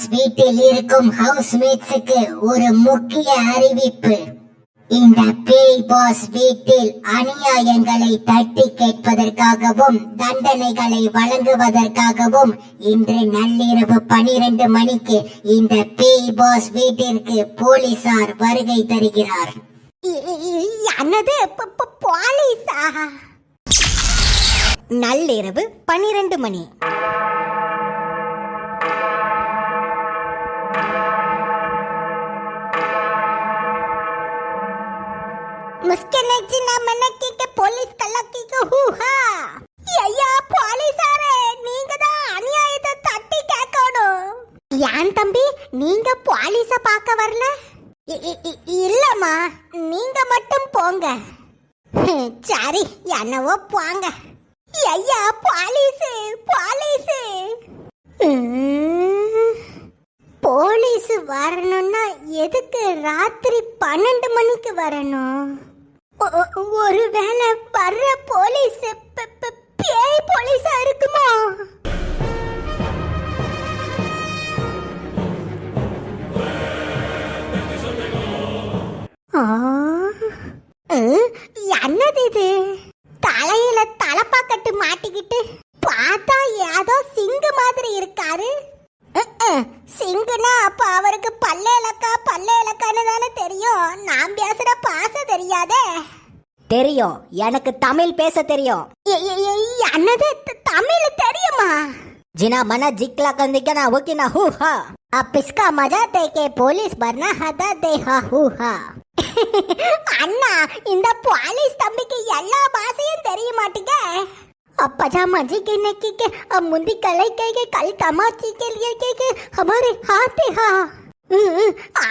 Pass வீட்டில் இருக்கும் ஹவுஸ்மேட்ஸுக்கு ஒரு முக்கிய அறிவிப்பு. இந்த பேய் பாஸ் வீட்டில் அநியாயங்களை தட்டி கேட்பதற்காகவும் தண்டனைகளை வழங்குவதற்காகவும் இன்று நள்ளிரவு பனிரெண்டு மணிக்கு இந்த பேய் பாஸ் வீட்டிற்கு போலீசார் வருகை தருகிறார். நள்ளிரவு பனிரெண்டு மணி. ಮುಸ್ಕೆನೆಚ್ಚಿ ನಮ್ಮನಕ್ಕಿಗೆ ಪೊಲೀಸ್ ಕಲ್ಲಕ್ಕಿಗೆ ಹೂಹಾ ஐயா போலீசாரே நீங்க தான் அநியாயத்தை தட்டி கேட்கணும் ஏன் தம்பி நீங்க போலீஸ பார்க்க வரல இ- இ- இ- இல்லம்மா நீங்க மட்டும் போங்க ஹம், சரி என்னவோ போங்க ஐயா போலீஸ் போலீஸ் போலீஸ் வரணும்னா எதுக்கு ராத்திரி பன்னெண்டு மணிக்கு வரணும் ஒ- ஒ- ஒருவேளை வர்ற போலீஸ் பேய் போலீஸா இருக்குமா? தெரியும் எனக்கு தமிழ் பேச தெரியும் எ- எ- எ- என்னது த- தமிழ் தெரியுமா जिना मना जिकला कंदिका ना वो ना हु हा अब इसका मजा दे के पुलिस बनना हदा दे हा हू हा அண்ணா இந்த போலீஸ் தம்பிக்கு எல்லா பாஷையும் தெரிய மாட்டீங்க अपजा मजे के नकी के अब मुंदी कलाई के के कल तमाची के लिए के के हमारे हाथ हा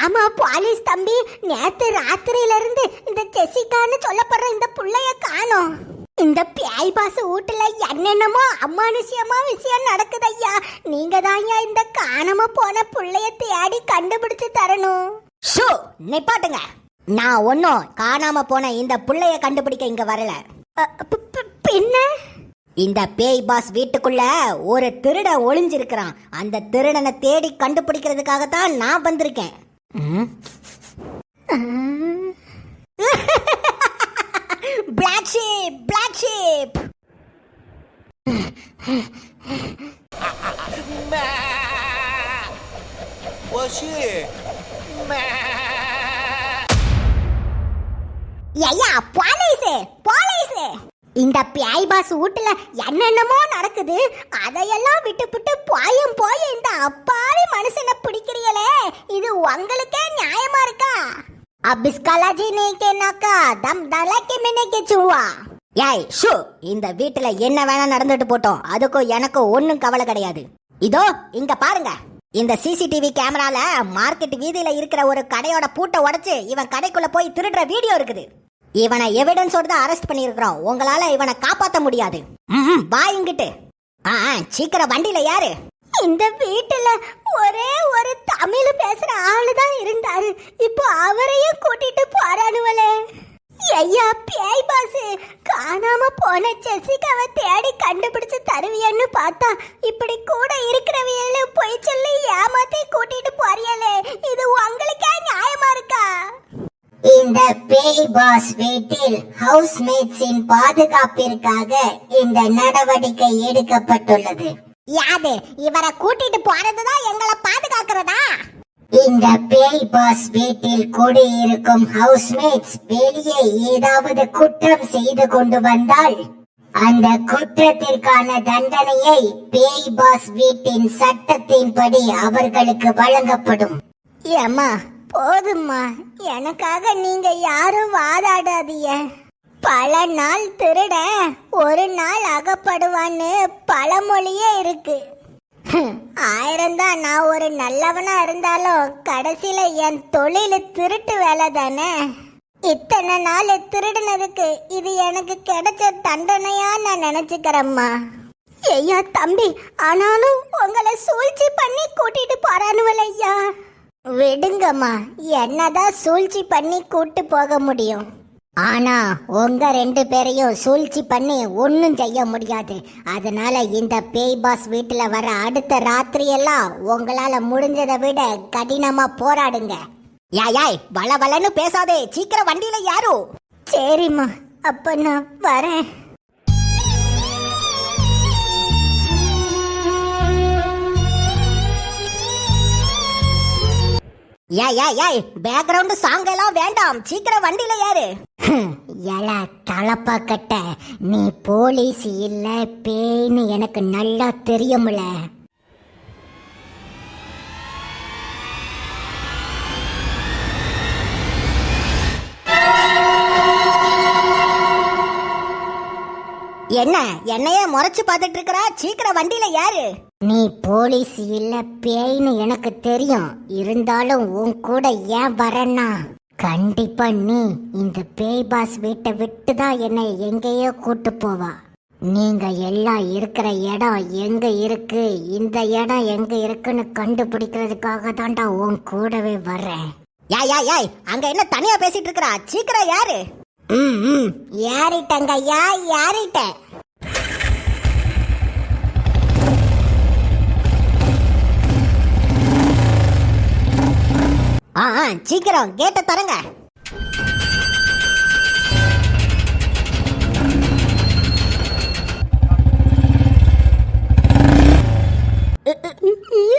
ஆமா போலீஸ் தம்பி நேத்து ராத்திரியில இருந்து இந்த ஜெசிகான்னு சொல்லப்படுற இந்த புள்ளைய காணோம். இந்த பியாய் பாச வீட்டுல என்னென்னமோ அமானுஷ்யமா விஷயம் நடக்குது ஐயா நீங்க தான் இந்த காணாம போன புள்ளைய தேடி கண்டுபிடிச்சு தரணும். ஷோ நிப்பாட்டுங்க. நான் ஒன்னும் காணாம போன இந்த புள்ளைய கண்டுபிடிக்க இங்க வரல. பின்ன? இந்த பேய் பாஸ் வீட்டுக்குள்ள ஒரு திருடன் ஒளிஞ்சிருக்கிறான். அந்த திருடனை தேடி கண்டுபிடிக்கிறதுக்காக தான் நான் வந்திருக்கேன். ம், பிளாக் ஷீப் பிளாக் ஷீப் ஐயா போலீஸ் போலீஸ் இந்த பியாய் பாஸ் வீட்டுல என்னென்னமோ நடக்குது அதையெல்லாம் விட்டுப்புட்டு போயும் போய் இந்த அப்பாவி மனுஷனை பிடிக்கிறீங்களே இது உங்களுக்கே நியாயமா இருக்கா अब इसका लाजी नहीं के नाका दम डाला के मैंने के चुवा ஏய் ஷோ இந்த வீட்டுல என்ன வேணா நடந்துட்டு போட்டோம் அதுக்கும் எனக்கும் ஒன்னும் கவலை கிடையாது இதோ இங்க பாருங்க இந்த சிசிடிவி கேமரால மார்க்கெட் வீதியில இருக்கிற ஒரு கடையோட பூட்டை உடைச்சு இவன் கடைக்குள்ள போய் திருடுற வீடியோ இருக்குது இவனை எவிடன்ஸோட தான் அரெஸ்ட் பண்ணியிருக்கிறோம். உங்களால இவனை காப்பாத்த முடியாது. ம் வா இங்கிட்டு. ஆ ஆ, சீக்கிரம் வண்டியில யாரு இந்த வீட்டுல ஒரே ஒரு தமிழ் பேசுற ஆளு தான் இருந்தாரு. இப்போ அவரையும் கூட்டிட்டு போறானுவலே ஐயா பேய் பாஸ் காணாம போன ஜெசிகாவை தேடி கண்டுபிடிச்சு தருவியன்னு பார்த்தா இப்படி கூட இருக்கிறவியல்னு போய் சொல்லி ஏமாத்தி கூட்டிட்டு போறியலே இது உங்களுக்கே நியாயமா இருக்கா? இந்த பேய் பாஸ் வீட்டில் ஹவுஸ்மேட்ஸின் பாதுகாப்பிற்காக இந்த நடவடிக்கை எடுக்கப்பட்டுள்ளது. யாது இவரை கூட்டிட்டு போறதுதான் எங்களை பாதுகாக்கிறதா? இந்த பேய் பாஸ் வீட்டில் குடியிருக்கும் ஹவுஸ்மேட்ஸ் வெளியே ஏதாவது குற்றம் செய்து கொண்டு வந்தால் அந்த குற்றத்திற்கான தண்டனையை பேய் பாஸ் வீட்டின் சட்டத்தின்படி அவர்களுக்கு வழங்கப்படும். ஏம்மா போதும்மா. எனக்காக நீங்க யாரும் வாதாடாதீங்க. பல நாள் திருட ஒரு நாள் அகப்படுவான்னு பழமொழியே இருக்கு. ஆயிரம் தான். நான் ஒரு நல்லவனா இருந்தாலும் கடைசியில என் தொழில் திருட்டு வேலை தானே? இத்தனை நாள் திருடினதுக்கு இது எனக்கு கிடைச்ச தண்டனையா நான் நினைச்சுக்கிறேம்மா. ஐயா தம்பி ஆனாலும் உங்களை சூழ்ச்சி பண்ணி கூட்டிட்டு போறானுவல ஐயா விடுங்கம்மா. என்னதான் சூழ்ச்சி பண்ணி கூட்டு போக முடியும். ஆனா உங்க ரெண்டு பேரையும் சூழ்ச்சி பண்ணி ஒன்னும் செய்ய முடியாது. அதனால இந்த பேய் பாஸ் வீட்டுல வர அடுத்த ராத்திரியெல்லாம் உங்களால முடிஞ்சதை விட கடினமா போராடுங்க. யாய் யாய் வள வளன்னு பேசாதே. சீக்கிரம் வண்டியில யாரும் சரிம்மா அப்ப நான் வரேன். யாய் யாய் யாய் பேக்ரவுண்ட் சாங் எல்லாம் வேண்டாம். சீக்கிரம் வண்டியில யாரு எல தலப்பா கட்ட. நீ போலீஸ் இல்ல பேய்னு எனக்கு நல்லா தெரியும்ல. என்ன என்னையே முறைச்சு பார்த்துட்டு இருக்கிறா சீக்கிரம் வண்டியில யாரு நீ போலீஸ் இல்ல பேய்னு எனக்கு தெரியும். இருந்தாலும் உன் கூட ஏன் வரேன்னா? கண்டிப்பா நீ இந்த பேய் பாஸ் வீட்டை விட்டு தான் என்னை எங்கேயோ கூட்டு போவா. நீங்க எல்லாம் இருக்கிற இடம் எங்க இருக்கு? இந்த இடம் எங்க இருக்குன்னு கண்டுபிடிக்கிறதுக்காக தான்டா உன் கூடவே வர்றேன். யாய் யாய் யாய் அங்க என்ன தனியா பேசிட்டு இருக்கறா? சீக்கிரம் யாரு ம் ம். ஐயா? ஏறிட்டேன் ஆ ஆ, சீக்கிரம் கேட்ட தரங்க.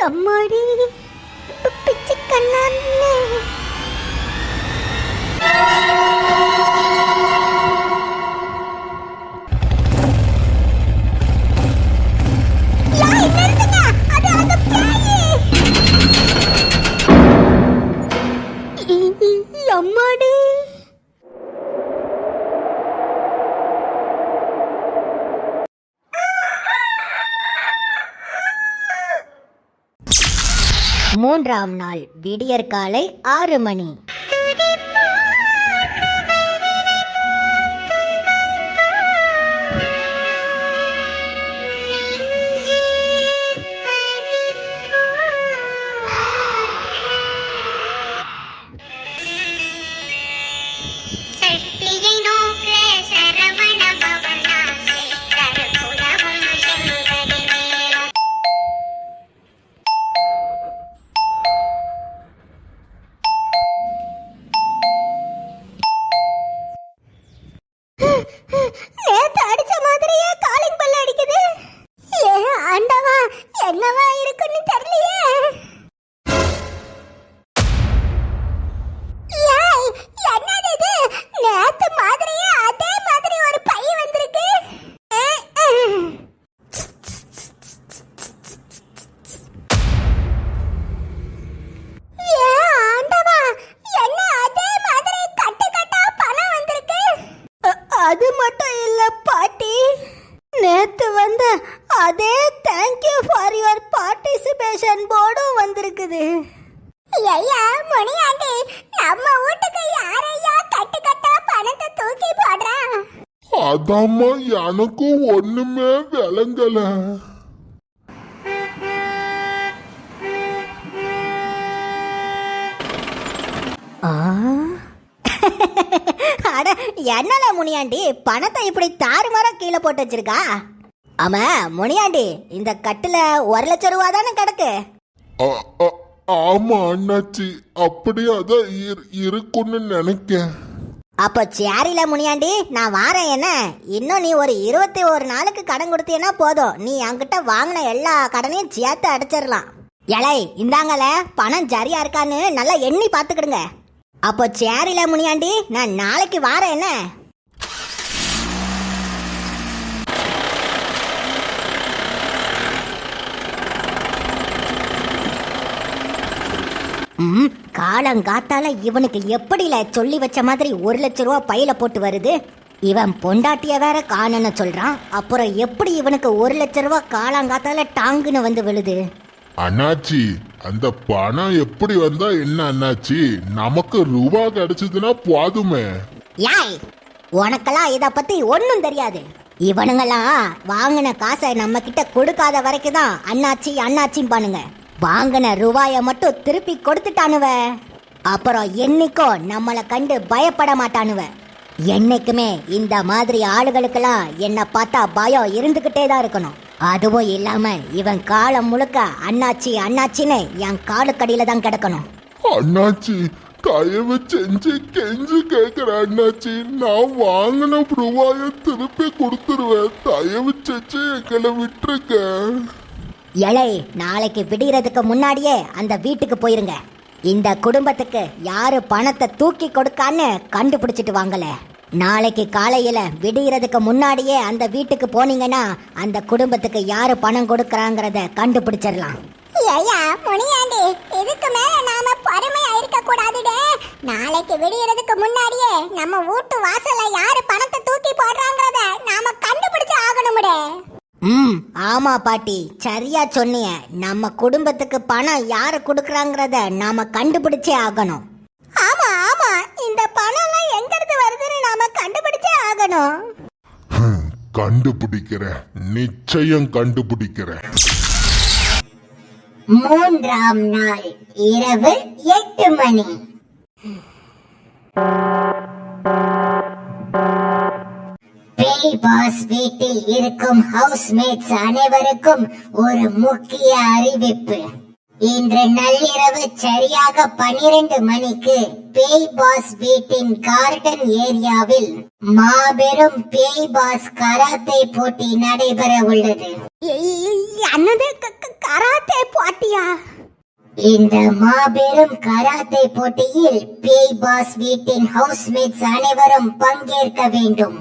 அம்மாடி பிச்சு கண்ணான்னு மூன்றாம் நாள் விடியற்காலை ஆறு மணி. கட்டா பணம் வந்திருக்கு? அது மட்டும் இல்ல பாட்டி. நேத்து வந்த அதே thank you for your participation போர்டும் வந்திருக்குது. ஐயா முனியாண்டி நம்ம வீட்டுக்கு யாரையா கட்டு கட்டா பணத்தை தூக்கி போடுறா? அதாம்மா எனக்கும் ஒண்ணுமே விளங்கல. அட என்னல முனியாண்டி பணத்தை இப்படி தாறுமாறா கீழே போட்டு வச்சிருக்கா? ஆமா முனியாண்டி இந்த கட்டுல ஒரு லட்சம் ரூபா தானே கிடக்கு? ஆமா அண்ணாச்சி. அப்படி அதான் இரு- இருக்குன்னு நினைக்கேன். அப்போ சேரில முனியாண்டி நான் வாரேன் என்ன? இன்னும் நீ ஒரு இருபத்தி ஒரு நாளுக்கு கடன் கொடுத்தீன்னா போதும். நீ என்கிட்ட வாங்கின எல்லா கடனையும் சேர்த்து அடைச்சிடலாம். எலை இந்தாங்கல பணம் சரியா இருக்கான்னு நல்லா எண்ணி பார்த்துக்கிடுங்க. அப்போ சேரில முனியாண்டி நான் நாளைக்கு வாரேன் என்ன? ம் காலங்காத்தால இவனுக்கு எப்படில சொல்லி வச்ச மாதிரி ஒரு லட்ச ரூபா பையில போட்டு வருது? இவன் பொண்டாட்டிய வேற காணன்னு சொல்றான். அப்புறம் எப்படி இவனுக்கு ஒரு லட்ச ரூபா காலங்காத்தால டாங்குன்னு வந்து விழுது? அண்ணாச்சி அந்த பணம் எப்படி வந்தா என்ன அண்ணாச்சி? நமக்கு ரூபா கிடைச்சதுன்னா போதுமே. யாய் உனக்கெல்லாம் இத பத்தி ஒன்றும் தெரியாது. இவனுங்கெல்லாம் வாங்கின காசை நம்ம கிட்ட கொடுக்காத வரைக்கும் தான் அண்ணாச்சி அண்ணாச்சியும் பானுங்க வாங்கின ரூபாய மட்டும் திருப்பி கொடுத்துட்டானுவ. அப்புறம் என்னைக்கோ நம்மளை கண்டு பயப்பட மாட்டானுவ. என்னைக்குமே இந்த மாதிரி ஆளுகளுக்கெல்லாம் என்னை பார்த்தா பயம் இருந்துக்கிட்டே தான் இருக்கணும். அதுவும் இல்லாம இவன் காலம் முழுக்க அண்ணாச்சி அண்ணாச்சின்னு என் காலுக்கடியில தான் கிடக்கணும். அண்ணாச்சி தயவு செஞ்சு கெஞ்சு கேக்குற அண்ணாச்சி. நான் வாங்கின ரூபாய திருப்பி கொடுத்துருவேன். தயவு செஞ்சு எங்களை விட்டுருக்க எலை நாளைக்கு விடியறதுக்கு முன்னாடியே அந்த வீட்டுக்கு போயிருங்க. இந்த குடும்பத்துக்கு யாரு பணத்தை தூக்கி கொடுக்கான்னு கண்டுபிடிச்சிட்டு வாங்கல. நாளைக்கு காலையில விடியறதுக்கு முன்னாடியே அந்த வீட்டுக்கு போனீங்கன்னா அந்த குடும்பத்துக்கு யாரு பணம் கொடுக்கறாங்கறத கண்டுபிடிச்சிடலாம். ஐயா முனியாண்டி இதுக்கு மேல நாம பொறுமையா இருக்க கூடாதுடே நாளைக்கு விடியறதுக்கு முன்னாடியே நம்ம வீட்டு வாசல்ல யாரு பணத்தை தூக்கி போடுறாங்கறத நாம கண்டுபிடிச்சு ஆகணும்டே. ம். ஆமா பாட்டி. சரியா சொன்னீங்க. நம்ம குடும்பத்துக்கு பணம் யாரு கொடுக்கறாங்கறத நாம கண்டுபிடிச்சே ஆகணும். ஆமா ஆமா. இந்த பணம் எல்லாம் எங்க இருந்து வருதுன்னு நாம கண்டுபிடிச்சே ஆகணும். கண்டுபிடிக்கிறேன். நிச்சயம் கண்டுபிடிக்கிறேன். மூன்றாம் நாள் இரவு எட்டு மணி. பாஸ் வீட்டில் இருக்கும் ஹவுஸ்மேட்ஸ் அனைவருக்கும் ஒரு முக்கிய அறிவிப்பு. இன்று நள்ளிரவு சரியாக பனிரெண்டு மணிக்கு பேய் பாஸ் வீட்டின் கார்டன் ஏரியாவில் மாபெரும் பேய் பாஸ் கராத்தே போட்டி நடைபெற உள்ளது. கராத்தே போட்டியா? இந்த மாபெரும் கராத்தே போட்டியில் பேய் பாஸ் வீட்டின் ஹவுஸ்மேட்ஸ் அனைவரும் பங்கேற்க வேண்டும்.